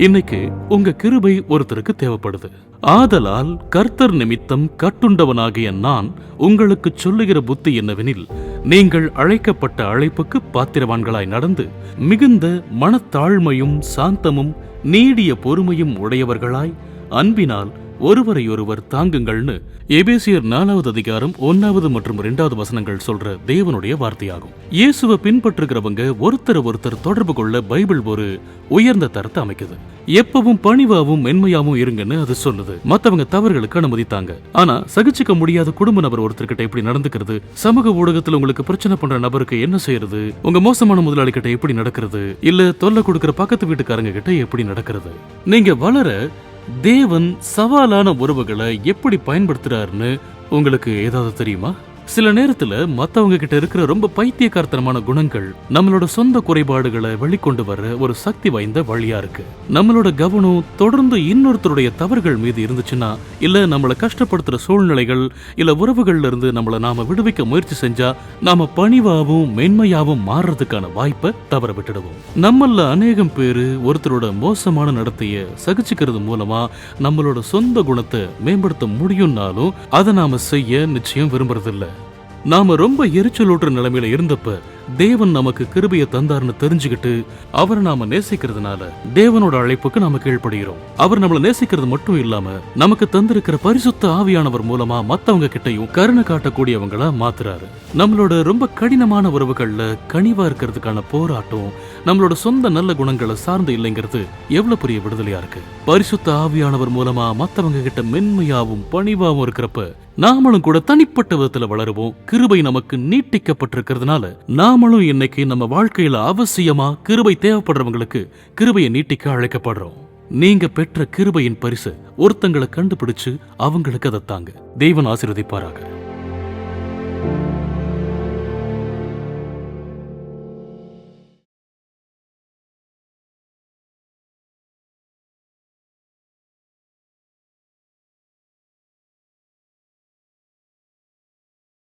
இன்னைக்கு உங்க கிருபை ஒருத்தருக்கு தேவைப்படுது. ஆதலால் கர்த்தர் நிமித்தம் கட்டுண்டவனாகிய நான் உங்களுக்கு சொல்லுகிற புத்தி என்னவெனில் நீங்கள் அழைக்கப்பட்ட அழைப்புக்கு பாத்திரவான்களாய் நடந்து மிகுந்த மனத்தாழ்மையும் சாந்தமும் நீடிய பொறுமையும் உடையவர்களாய் அன்பினால் ஒருவரையொருவர் தாங்குங்கள்னு எபேசியர் நாலாவது அதிகாரம் ஒன்னாவது மற்றும் இரண்டாவது வசனங்கள் சொல்ற தேவனுடைய வார்த்தையாகும். இயேசுவை பின்பற்றுகிறவங்க ஒருத்தர் ஒருத்தர் தொடர்பு கொள்ள பைபிள் ஒரு உயர்ந்த தரத்தை அமைக்குது. எப்பவும் பணிவாவும் மென்மையாவும் இருங்கன்னு அது சொல்லுது. மத்தவங்க தவறுகளுக்கு அனுமதித்தாங்க. ஆனா சகிச்சுக்க முடியாத குடும்ப நபர் ஒருத்தர்கிட்ட எப்படி நடந்துக்கிறது? சமூக ஊடகத்துல உங்களுக்கு பிரச்சனை பண்ற நபருக்கு என்ன செய்யறது? உங்க மோசமான முதலாளி கிட்ட எப்படி நடக்கிறது? இல்ல தொல்லை கொடுக்கிற பக்கத்து வீட்டுக்காரங்க கிட்ட எப்படி நடக்கிறது? நீங்க வளர தேவன் சவாலான உறவுகளை எப்படி பயன்படுத்துறாருன்னு உங்களுக்கு ஏதாவது தெரியுமா? சில நேரத்துல மத்தவங்க கிட்ட இருக்கிற ரொம்ப பைத்தியக்காரத்தனமான குணங்கள் நம்மளோட சொந்த குறைபாடுகளை வெளிக்கொண்டு வர ஒரு சக்தி வாய்ந்த வழியா இருக்கு. நம்மளோட கவனம் தொடர்ந்து இன்னொருத்தருடைய தவறுகள் மீது இருந்துச்சுன்னா இல்ல நம்மளை கஷ்டப்படுத்துற சூழ்நிலைகள் இல்ல உறவுகள்ல இருந்து நம்மளை நாம விடுவிக்க முயற்சி செஞ்சா நாம பணிவாவும் மென்மையாவும் மாறுறதுக்கான வாய்ப்பை தவற விட்டுடுவோம். நம்மள அநேகம் பேரு ஒருத்தரோட மோசமான நடத்தைய சகிச்சுக்கிறது மூலமா நம்மளோட சொந்த குணத்தை மேம்படுத்த முடியும்னாலும் அதை நாம செய்ய நிச்சயம் விரும்புறதில்ல. நாம ரொம்ப எரிச்சலூட்டுற நிலைமையில இருந்தப்ப தேவன் நமக்கு கிருபையை தந்தார்னு தெரிஞ்சுக்கிட்டு அவரை நாம நேசிக்கிறதுனால தேவனோட அழைப்புக்கு நாம கீழ்ப்படுகிறோம். அவர் நம்மளை நேசிக்கிறது மட்டும் இல்லாம நமக்கு தந்திருக்கிற பரிசுத்த ஆவியானவர் மூலமா மத்தவங்க கிட்டையும் கருணை காட்டக்கூடியவங்களா மாத்துறாரு. நம்மளோட ரொம்ப கடினமான உறவுகள்ல கனிவா இருக்கிறதுக்கான போராட்டம் நம்மளோட சொந்த நல்ல குணங்களை சார்ந்து இல்லைங்கிறது எவ்வளவு பெரிய விடுதலையா இருக்கு. பரிசுத்த ஆவியானவர் மூலமா மத்தவங்க கிட்ட மென்மையாவும் பணிவாவும் இருக்கிறப்ப நாமளும் கூட தனிப்பட்ட விதத்துல வளருவோம். கிருபை நமக்கு நீட்டிக்கப்பட்டிருக்கிறதுனால நாமளும் இன்னைக்கு நம்ம வாழ்க்கையில அவசியமா கிருபை தேவைப்படுறவங்களுக்கு கிருபையை நீட்டிக்க அழைக்கப்படுறோம். நீங்க பெற்ற கிருபையின் பரிசு ஒருத்தங்களை கண்டுபிடிச்சு அவங்களுக்கு அதை தாங்க. தெய்வன் ஆசீர்வதிப்பாராக.